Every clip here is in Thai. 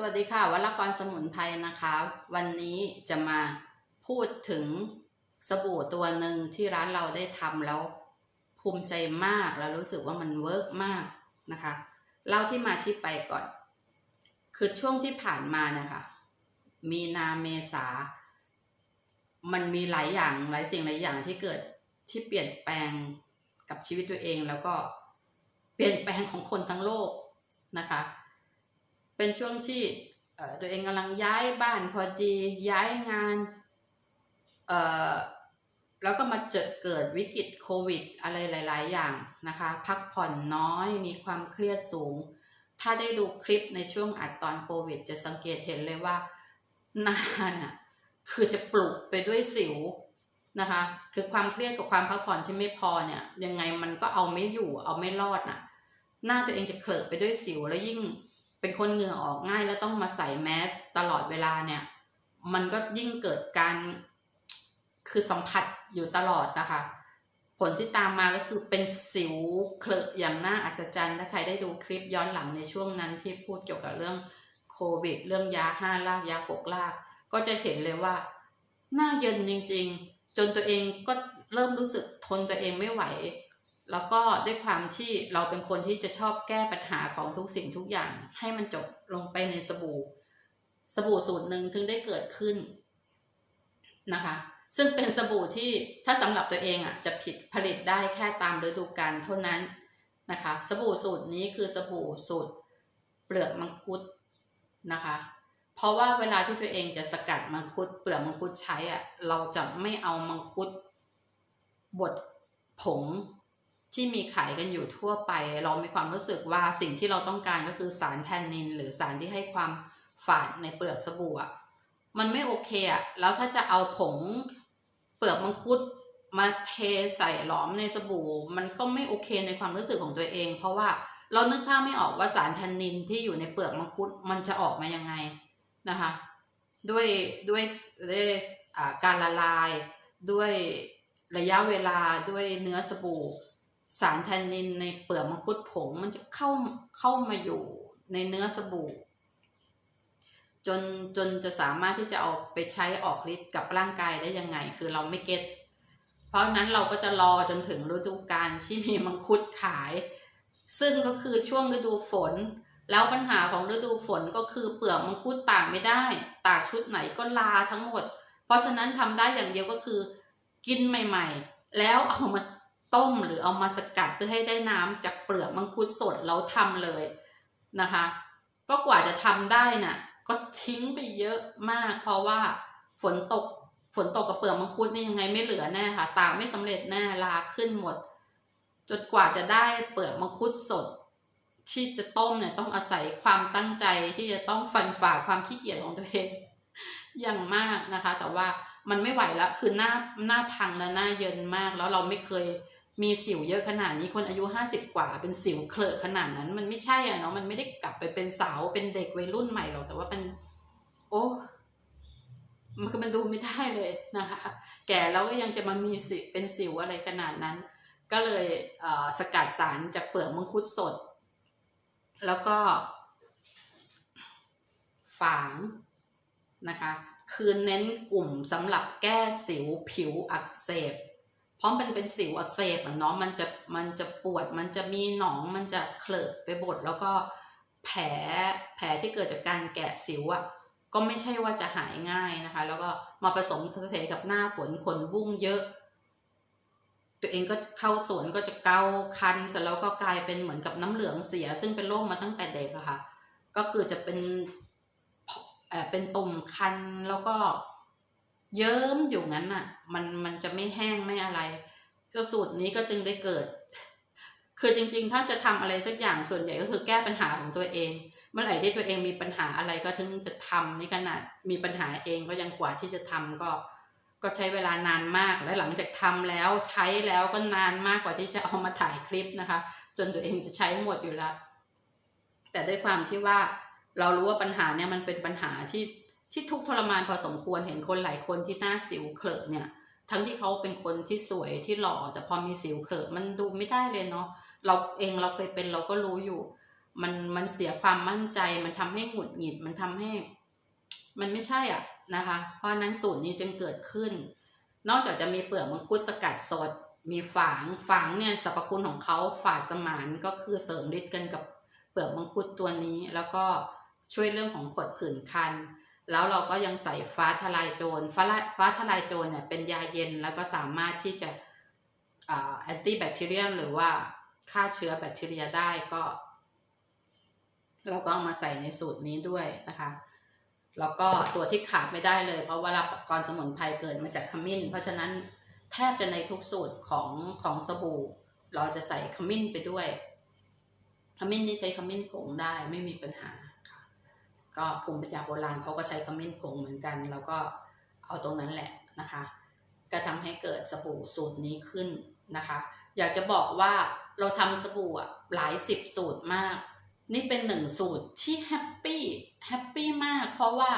สวัสดีค่ะวัลกรสมุนไพรนะคะ วันนี้จะมาพูดถึงสบู่ตัวหนึ่งที่ร้านเราได้ทำแล้วภูมิใจมากแล้วรู้สึกว่ามันเวิร์กมากนะคะเล่าที่มาที่ไปก่อน คือช่วงที่ผ่านมานะคะมีนาเมษา มันมีหลายอย่างหลายสิ่งหลายอย่างที่เกิดที่เปลี่ยนแปลงกับชีวิตตัวเองแล้วก็เปลี่ยนแปลงของคนทั้งโลกนะคะ เป็นช่วงที่เอ่อตัวเองกำลังย้ายบ้านพอดีย้ายงานเอ่อแล้วก็มาเจอเกิดวิกฤตโควิด อะไรหลาย ๆ อย่างนะคะ พักผ่อนน้อยมีความเครียดสูง ถ้าได้ดูคลิปในช่วงอัดตอนโควิด จะสังเกตเห็นเลยว่าหน้าน่ะคือจะปลุกไปด้วยสิวนะคะ คือความเครียดกับความพักผ่อนที่ไม่พอเนี่ย ยังไงมันก็เอาไม่อยู่เอาไม่รอดน่ะ หน้าตัวเองจะเคลอะไปด้วยสิวแล้วยิ่ง เป็นคนเหงื่อออกง่ายแล้วต้องมาใส่แมสตลอดเวลาเนี่ย มันก็ยิ่งเกิดการคือสัมผัสอยู่ตลอดนะคะ ผลที่ตามมาก็คือเป็นสิวเคลอะอย่างน่าอัศจรรย์ ถ้าใครได้ดูคลิปย้อนหลังในช่วงนั้นที่พูดเกี่ยวกับเรื่องโควิด เรื่องยาห้าลากยาหกลาก ก็จะเห็นเลยว่า หน้าเย็นจริง ๆ จนตัวเองก็เริ่มรู้สึกทนตัวเองไม่ไหว แล้วก็ด้วยความที่เราเป็นคนที่จะชอบแก้ปัญหาของทุกสิ่งทุกอย่าง ให้มันจบลงไปในสบู่ สบู่สูตรหนึ่งถึงได้เกิดขึ้นนะคะ ซึ่งเป็นสบู่ที่ถ้าสำหรับตัวเองอะจะผิดผลิตได้แค่ตามฤดูกาลเท่านั้นนะคะ สบู่สูตรนี้คือสบู่สูตรเปลือกมังคุดนะคะ เพราะว่าเวลาที่ตัวเองจะสกัดมังคุด เปลือกมังคุดใช้อะเราจะไม่เอามังคุดบดผง ที่มีขายกันอยู่ทั่วไป เรามีความรู้สึกว่าสิ่งที่เราต้องการก็คือสารแทนนิน หรือสารที่ให้ความฝาดในเปลือกสบู่อะมันไม่โอเคอะแล้วถ้าจะเอาผงเปลือกมังคุดมาเทใส่หลอมในสบู่ มันก็ไม่โอเคในความรู้สึกของตัวเอง เพราะว่าเรานึกภาพไม่ออกว่าสารแทนนินที่อยู่ในเปลือกมังคุดมันจะออกมายังไงนะคะด้วยด้วยด้วยการละลาย ด้วยระยะเวลาด้วยเนื้อสบู่ สารแทนนินในเปลือกมังคุดผงมันจะเข้าเข้ามาอยู่ในเนื้อสบู่ จนจนจะสามารถที่จะเอาไปใช้ออกฤทธิ์กับร่างกายได้ยังไง คือเราไม่เก็ตเพราะฉะนั้นเราก็จะรอจนถึงฤดูกาลที่มีมังคุดขาย ซึ่งก็คือช่วงฤดูฝน แล้วปัญหาของฤดูฝนก็คือเปลือกมังคุดตากไม่ได้ ตากชุดไหนก็ลาทั้งหมด เพราะฉะนั้นทำได้อย่างเดียวก็คือ กินใหม่ ๆ แล้วเอามา ต้มหรือเอามาสกัดเพื่อให้ได้น้ำจากเปลือกมังคุดสดแล้วทำเลยนะคะ ก็กว่าจะทำได้น่ะก็ทิ้งไปเยอะมาก เพราะว่าฝนตกฝนตกกับเปลือกมังคุดนี่ยังไงไม่เหลือแน่ค่ะ ตาไม่สำเร็จแน่ลาขึ้นหมด จนกว่าจะได้เปลือกมังคุดสด ที่จะต้มเนี่ยต้องอาศัยความตั้งใจที่จะต้องฟันฝ่าความขี้เกียจของตัวเองอย่างมากนะคะ แต่ว่ามันไม่ไหวแล้วคือหน้าหน้าพังและหน้าเยินมากแล้วเราไม่เคย มีสิวเยอะขนาดนี้คนอายุห้าสิบกว่า เป็นสิวเคลอะขนาดนั้น มันไม่ใช่อะเนาะมันไม่ได้กลับไปเป็นสาวเป็นเด็กวัยรุ่นใหม่หรอกแต่ว่าเป็นโอ้มันคือมันดูไม่ได้เลยนะคะ แก่แล้วก็ยังจะมามีสิเป็นสิวอะไรขนาดนั้น ก็เลยเอ่อสกัดสารจากเปลือกมังคุดสด แล้วก็ ฝางนะคะ คือเน้นกลุ่มสำหรับแก้สิวผิวอักเสบ เพราะมันเป็นสิวอักเสบอะเนาะมันจะมันจะปวดมันจะมีหนองมันจะเคลอะไปบดแล้วก็แผลแผลที่เกิดจากการแกะสิวอะก็ไม่ใช่ว่าจะหายง่ายนะคะ แล้วก็มาผสมเสถีกับหน้าฝนขนบุ้งเยอะ ตัวเองก็เข้าสวนก็จะเกาคันเสร็จแล้วก็กลายเป็นเหมือนกับน้ำเหลืองเสีย ซึ่งเป็นโรคมาตั้งแต่เด็กอะค่ะ ก็คือจะเป็นเอ่อเป็นตุ่มคันแล้วก็ เยิ้มอยู่งั้นน่ะ มันมันจะไม่แห้งไม่อะไร ก็สูตรนี้ก็จึงได้เกิด คือจริง ๆ ถ้าจะทำอะไรสักอย่างส่วนใหญ่ก็คือแก้ปัญหาของตัวเอง เมื่อไหร่ที่ตัวเองมีปัญหาอะไรก็ถึงจะทำนี่ขนาดมีปัญหาเองก็ยังกว่าที่จะทำก็ก็ใช้เวลานานมากและหลังจากทำแล้วใช้แล้วก็นานมากกว่าที่จะเอามาถ่ายคลิปนะคะ จนตัวเองจะใช้หมดอยู่แล้วแต่ด้วยความที่ว่าเรารู้ว่าปัญหาเนี่ยมันเป็นปัญหาที่ ที่ทุกทรมานพอสมควรเห็นคนหลายคนที่หน้าสิวเคลอะเนี่ย ทั้งที่เขาเป็นคนที่สวยที่หล่อแต่พอมีสิวเคลอะมันดูไม่ได้เลยเนาะเราเองเราเคยเป็นเราก็รู้อยู่ มันมันเสียความมั่นใจ มันทำให้หงุดหงิดมันทำให้ มันไม่ใช่อะนะคะ เพราะฉะนั้นสูตรนี้จึงเกิดขึ้น นอกจากจะมีเปลือกมังคุดสกัดสด มีฝางฝางเนี่ยสรรพคุณของเขาฝาดสมานก็คือเสริมฤทธิ์กันกับเปลือกมังคุดตัวนี้ แล้วก็ช่วยเรื่องของผดผื่นคัน แล้วเราก็ยังใส่ฟ้าทลายโจร ฟ้าฟ้าทลายโจรเนี่ยเป็นยาเย็นแล้วก็สามารถที่จะแอนตี้แบคทีเรียหรือว่าฆ่าเชื้อแบคทีเรียได้ก็ เราก็เอามาใส่ในสูตรนี้ด้วยนะคะ แล้วก็ตัวที่ขาดไม่ได้เลย เพราะว่าเรับกรสมุนไพรเกิดมาจากขมิ้น เพราะฉะนั้นแทบจะในทุกสูตรของของสบู่ เราจะใส่ขมิ้นไปด้วย ขมิ้นนี่ใช้ขมิ้นผงได้ไม่มีปัญหา ก็ภูมิปัญญาโบราณเขาก็ใช้ขมิ้นผงเหมือนกัน แล้วก็เอาตรงนั้นแหละนะคะก็ทำให้เกิดสบู่สูตรนี้ขึ้นนะคะ อยากจะบอกว่าเราทำสบู่หลายสิบสูตรมาก นี่เป็นหนึ่งสูตรที่แฮปปี้แฮปปี้มาก เพราะว่า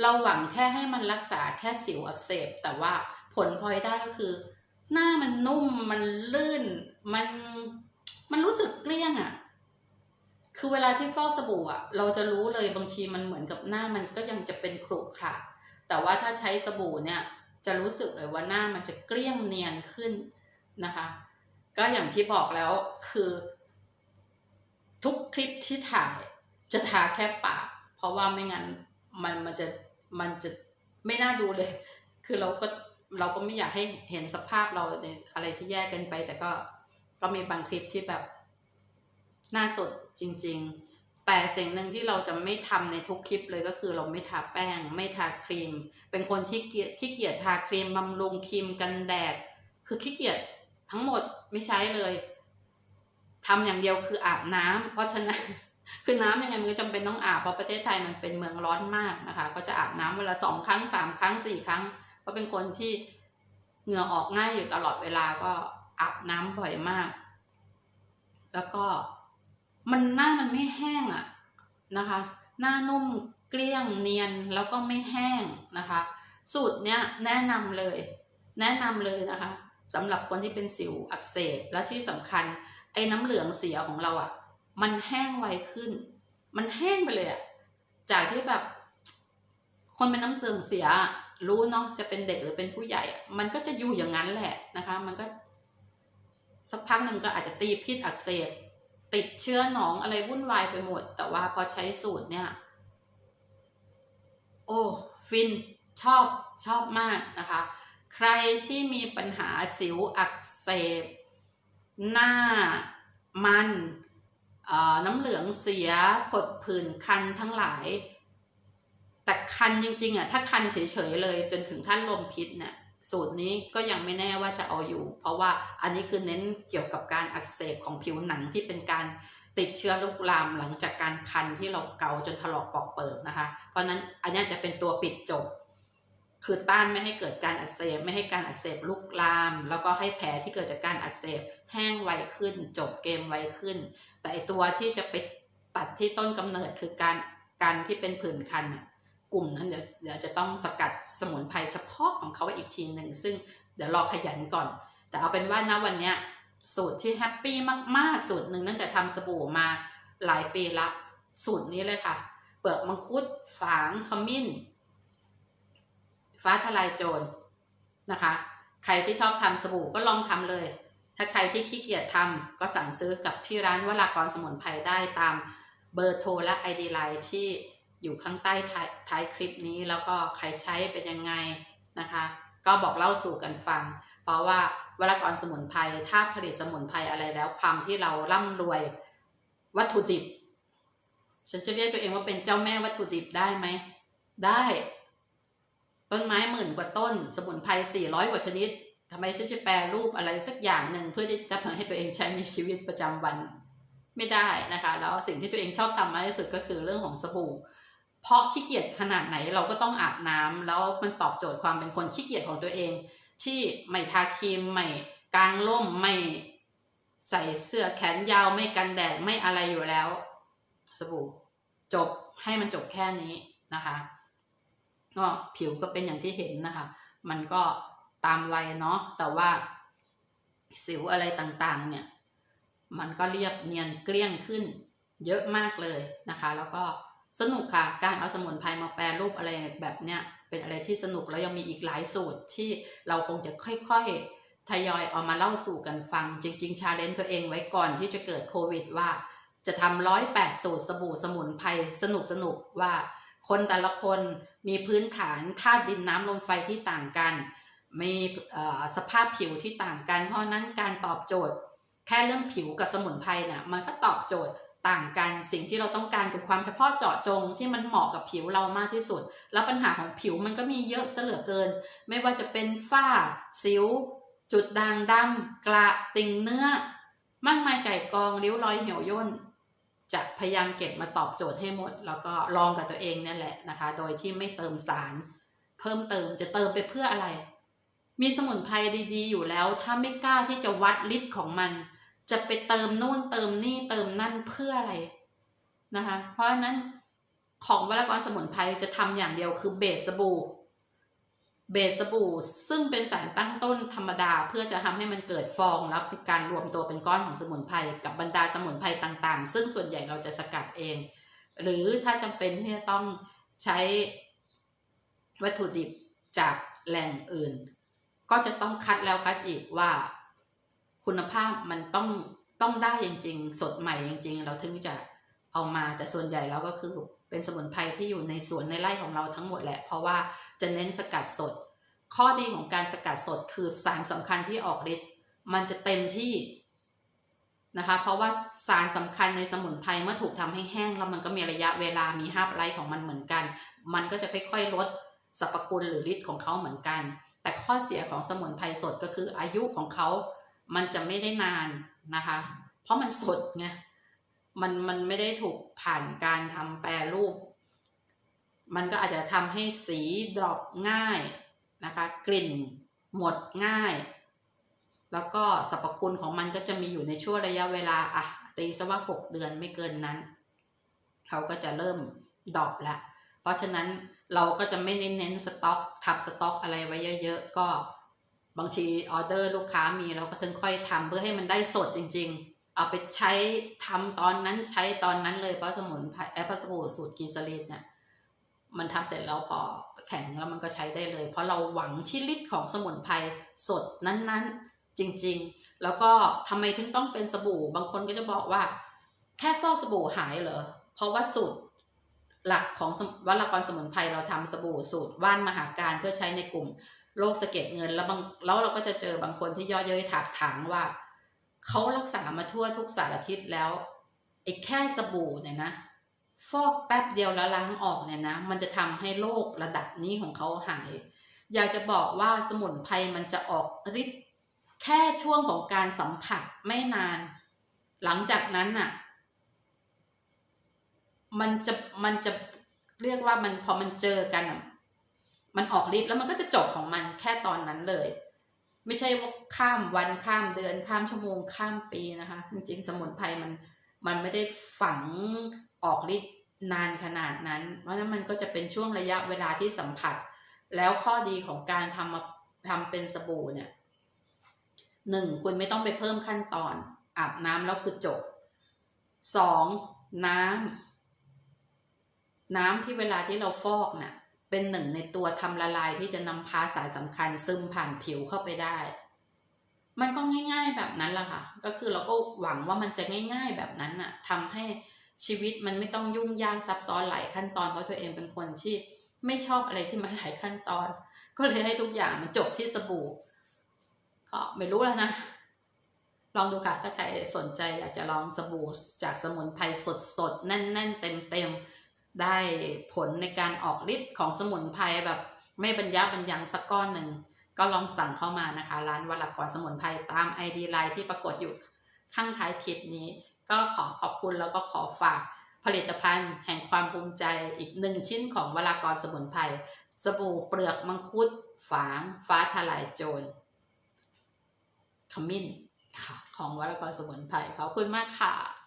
เราหวังแค่ให้มันรักษาแค่สิวอักเสบ แต่ว่าผลพลอยได้ก็คือ หน้ามันนุ่มมันลื่นมันมันรู้สึกเกลี้ยงอะ่ะ คือเวลาที่ฟอกสบู่อะเราจะรู้เลยบางทีมันเหมือนกับหน้ามันก็ยังจะเป็นขรุขระแต่ว่าถ้าใช้สบู่เนี่ยจะรู้สึกเลยว่าหน้ามันจะเกลี้ยงเนียนขึ้นนะคะ ก็อย่างที่บอกแล้วคือ ทุกคลิปที่ถ่ายจะทาแค่ปาก เพราะว่าไม่งั้นมันมันจะมันจะไม่น่าดูเลย คือเราก็เราก็ไม่อยากให้เห็นสภาพเราในอะไรที่แย่กันไป แต่ก็ก็มีบางคลิปที่แบบ น่าสดจริง ๆ แต่สิ่งหนึ่งที่เราจะไม่ทำในทุกคลิปเลยก็คือเราไม่ทาแป้ง ไม่ทาครีม เป็นคนที่เกียจที่เกียจทาครีมบำรุงครีมกันแดด คือขี้เกียจทั้งหมดไม่ใช้เลยทำอย่างเดียวคืออาบน้ำเพราะฉะนั้นคือน้ำยังไงมันก็จำเป็นต้องอาบเพราะประเทศไทยมันเป็นเมืองร้อนมากนะคะ ก็จะอาบน้ำเวลาสองครั้งสามครั้งสี่ครั้ง เพราะเป็นคนที่เหงื่อออกง่ายอยู่ตลอดเวลาก็อาบน้ำบ่อยมาก แล้วก็ มันหน้ามันไม่แห้งอะนะคะ หน้านุ่มเกลี้ยงเนียนแล้วก็ไม่แห้งนะคะ สูตรเนี้ยแนะนำเลย แนะนำเลยนะคะสำหรับคนที่เป็นสิวอักเสบและที่สำคัญไอ้น้ำเหลืองเสียของเราอะ่ะ มันแห้งไวขึ้น มันแห้งไปเลยอะ่ะจากที่แบบ คนเป็นน้ำเสื่อมเสียรู้เนาะจะเป็นเด็กหรือเป็นผู้ใหญ่ มันก็จะอยู่อย่างนั้นแหละนะคะ มันก็สักพักหนึ่งก็อาจจะตีพิษอักเสบ ติดเชื้อหนองอะไรวุ่นวายไปหมด แต่ว่าพอใช้สูตรเนี่ย โอ้ฟินชอบชอบมากนะคะ ใครที่มีปัญหาสิวอักเสบ หน้ามันน้ำเหลืองเสียผดผื่นคันทั้งหลาย แต่คันจริงๆอะถ้าคันเฉยๆเลยจนถึงขั้นลมพิษเนี่ย สูตรนี้ก็ยังไม่แน่ว่าจะเอาอยู่ เพราะว่าอันนี้คือเน้นเกี่ยวกับการอักเสบของผิวหนังที่เป็นการติดเชื้อลุกลามหลังจากการคันที่เราเกาจนถลอกปอกเปิดนะคะ เพราะนั้นอันนี้จะเป็นตัวปิดจบ คือต้านไม่ให้เกิดการอักเสบไม่ให้การอักเสบลุกลาม แล้วก็ให้แผลที่เกิดจากการอักเสบแห้งไวขึ้น จบเกมไวขึ้น แต่ตัวที่จะไปตัดที่ต้นกำเนิดคือการการที่เป็นผื่นคัน กลุ่มนั้นเดี๋ยวเดี๋ยวจะต้องสกัดสมุนไพรเฉพาะของเขาอีกทีหนึ่ง ซึ่งเดี๋ยวรอขยันก่อน แต่เอาเป็นว่านะวันเนี้ยสูตรที่แฮปปี้มากๆ สูตรหนึ่งตั้งแต่ทำสบู่มาหลายปีละ สูตรนี้เลยค่ะ เปลือกมังคุดฝางขมิ้น ฟ้าทลายโจรนะคะ ใครที่ชอบทำสบู่ก็ลองทำเลย ถ้าใครที่ขี้เกียจทำก็สั่งซื้อกับที่ร้านวรากรสมุนไพรได้ตามเบอร์โทรและ ID ไลน์ที่ อยู่ข้างใต้ท้ายคลิปนี้แล้วก็ใครใช้เป็นยังไงนะคะ ก็บอกเล่าสู่กันฟัง เพราะว่าวรากรสมุนไพรถ้าผลิตสมุนไพรอะไรแล้วความที่เราร่ำรวยวัตถุดิบ ฉันจะเรียกตัวเองว่าเป็นเจ้าแม่วัตถุดิบได้ไหม ได้ ต้นไม้หมื่นกว่าต้น สมุนไพรสี่ร้อยกว่าชนิดทำไมฉันจะแปลรูปอะไรสักอย่างหนึ่งเพื่อที่จะทำให้ตัวเองใช้ในชีวิตประจำวันไม่ได้นะคะ แล้วสิ่งที่ตัวเองชอบทำมากที่สุดก็คือเรื่องของสบู่ เพราะขี้เกียจขนาดไหนเราก็ต้องอาบน้ำแล้วมันตอบโจทย์ความเป็นคนขี้เกียจของตัวเอง ที่ไม่ทาครีมไม่กางร่มไม่ใส่เสื้อแขนยาวไม่กันแดดไม่อะไรอยู่แล้ว สบู่จบให้มันจบแค่นี้นะคะ ก็ผิวก็เป็นอย่างที่เห็นนะคะ มันก็ตามวัยเนาะแต่ว่าสิวอะไรต่างๆ เนี่ย มันก็เรียบเนียนเกลี้ยงขึ้นเยอะมากเลยนะคะ แล้วก็ สนุกค่ะ การเอาสมุนไพรมาแปรรูปอะไรแบบเนี้ยเป็นอะไรที่สนุกแล้วยังมีอีกหลายสูตรที่เราคงจะค่อยๆ ทยอยเอามาเล่าสู่กันฟัง จริงๆชาเลนจ์ตัวเองไว้ก่อนที่จะเกิดโควิดว่าจะทำร้อยแปดสูตรสบู่สมุนไพรสนุกสนุกๆว่า คนแต่ละคนมีพื้นฐานธาตุดินน้ำลมไฟที่ต่างกัน มีสภาพผิวที่ต่างกัน เพราะฉะนั้นการตอบโจทย์ แค่เรื่องผิวกับสมุนไพรเนี่ยมันก็ตอบโจทย์ ต่างกันสิ่งที่เราต้องการคือความเฉพาะเจาะจงที่มันเหมาะกับผิวเรามากที่สุด แล้วปัญหาของผิวมันก็มีเยอะเสลือเกิน ไม่ว่าจะเป็นฝ้า สิว จุดด่างดำกระติ่งเนื้อ มากมายไก่กองริ้วรอยเหี่ยวย่นจะพยายามเก็บมาตอบโจทย์ให้หมด แล้วก็ลองกับตัวเองนี่ยแหละนะคะ โดยที่ไม่เติมสาร เพิ่มเติมจะเติมไปเพื่ออะไร มีสมุนไพรดีๆ อยู่แล้ว ถ้าไม่กล้าที่จะวัดฤทธิ์ของมัน จะไปเติมนู่นเติมนี่เติมนั่นเพื่ออะไรนะคะ เพราะฉะนั้นของวรากรสมุนไพรจะทำอย่างเดียวคือเบสสบู่เบสสบู่ซึ่งเป็นสารตั้งต้นธรรมดาเพื่อจะทำให้มันเกิดฟองแล้วเป็นการรวมตัวเป็นก้อนของสมุนไพรกับบรรดาสมุนไพรต่างๆ ซึ่งส่วนใหญ่เราจะสกัดเอง หรือถ้าจำเป็นที่จะต้องใช้วัตถุดิบจากแหล่งอื่น ก็จะต้องคัดแล้วคัดอีกว่า คุณภาพมันต้องต้องได้จริง ๆ สดใหม่จริง ๆ เราถึงจะเอามาแต่ส่วนใหญ่แล้วก็คือเป็นสมุนไพรที่อยู่ในสวนในไร่ของเราทั้งหมดแหละ เพราะว่าจะเน้นสกัดสด ข้อดีของการสกัดสดคือสารสำคัญที่ออกฤทธิ์มันจะเต็มที่นะคะ เพราะว่าสารสำคัญในสมุนไพรเมื่อถูกทำให้แห้งแล้วมันก็มีระยะเวลามีห้าไลฟ์ของมันเหมือนกัน มันก็จะค่อยๆลดสรรพคุณหรือฤทธิ์ของเขาเหมือนกัน แต่ข้อเสียของสมุนไพรสดก็คืออายุของเขา มันจะไม่ได้นานนะคะ เพราะมันสดไงมันมันไม่ได้ถูกผ่านการทำแปรรูป มันก็อาจจะทำให้สีดรอปง่ายนะคะ กลิ่นหมดง่าย แล้วก็สรรพคุณของมันก็จะมีอยู่ในช่วงระยะเวลาอะตีซะว่าหกเดือนไม่เกินนั้นเขาก็จะเริ่มดรอปละ เพราะฉะนั้นเราก็จะไม่เน้นเน้นสต็อกทับสต็อกอะไรไว้เยอะ ๆ ก็ บางทีออเดอร์ลูกค้ามีเราก็ถึงค่อยทำเพื่อให้มันได้สดจริง ๆ เอาไปใช้ทำตอนนั้นใช้ตอนนั้นเลยเพราะสมุนไพรแอปเปิลสบู่สูตรกีซาลีนเนี่ยมันทำเสร็จแล้วพอแข็งแล้วมันก็ใช้ได้เลย เพราะเราหวังที่ฤทธิ์ของสมุนไพรสดนั้นๆจริงๆ แล้วก็ทำไมถึงต้องเป็นสบู่ บางคนก็จะบอกว่า แค่ฟอกสบู่หายเหรอเพราะว่าสูตรหลักของวัลกรสมุนไพรเราทำสบู่สูตรว่านมหาการเพื่อใช้ในกลุ่ม โรคสะเก็ดเงินแล้วบางแล้วเราก็จะเจอบางคนที่ย่อเย้ยถากถางว่าเขารักษามาทั่วทุกสารทิศแล้วไอ้แค่สบู่เนี่ยนะฟอกแป๊บเดียวแล้วล้างออกเนี่ยนะ มันจะทำให้โรคระดับนี้ของเขาหาย อยากจะบอกว่าสมุนไพรมันจะออกฤทธิ์แค่ช่วงของการสัมผัสไม่นาน หลังจากนั้นน่ะ มันจะมันจะเรียกว่ามันพอมันเจอกันอะ มันออกฤทธิ์แล้วมันก็จะจบของมันแค่ตอนนั้นเลย ไม่ใช่ว่าข้ามวันข้ามเดือนข้ามชั่วโมงข้ามปีนะคะ จริงๆ สมุนไพรมันมันไม่ได้ฝังออกฤทธิ์นานขนาดนั้น เพราะฉะนั้นมันก็จะเป็นช่วงระยะเวลาที่สัมผัส แล้วข้อดีของการทำมาทำเป็นสบู่เนี่ยหนึ่งคุณไม่ต้องไปเพิ่มขั้นตอนอาบน้ำแล้วคือจบสองน้ำน้ำที่เวลาที่เราฟอกน่ะ เป็นหนึ่งในตัวทำละลายที่จะนำพาสายสำคัญซึมผ่านผิวเข้าไปได้ มันก็ง่าย ๆแบบนั้นแหละค่ะ ก็คือเราก็หวังว่ามันจะง่าย ๆ แบบนั้นน่ะทำให้ชีวิตมันไม่ต้องยุ่งยากซับซ้อนหลายขั้นตอนเพราะตัวเองเป็นคนที่ไม่ชอบอะไรที่มันหลายขั้นตอน ก็เลยให้ทุกอย่างมันจบที่สบู่ก็ไม่รู้แล้วนะ ลองดูค่ะ ถ้าใครสนใจอยากจะลองสบู่จากสมุนไพรสดๆแน่นๆเต็มๆ ได้ผลในการออกฤทธิ์ของสมุนไพรแบบไม่บรรยะบรรยังสักก้อนหนึ่ง ก็ลองสั่งเข้ามานะคะ ร้านวลากรสมุนไพรตาม ID ไลน์ที่ปรากฏอยู่ข้างท้ายคลิปนี้ ก็ขอขอบคุณแล้วก็ขอฝากผลิตภัณฑ์แห่งความภูมิใจอีกหนึ่งชิ้นของวลากรสมุนไพรสบู่เปลือกมังคุด ฝาง ฟ้าทลายโจรขมิ้นค่ะของวรกรสมุนไพรขอบคุณมากค่ะ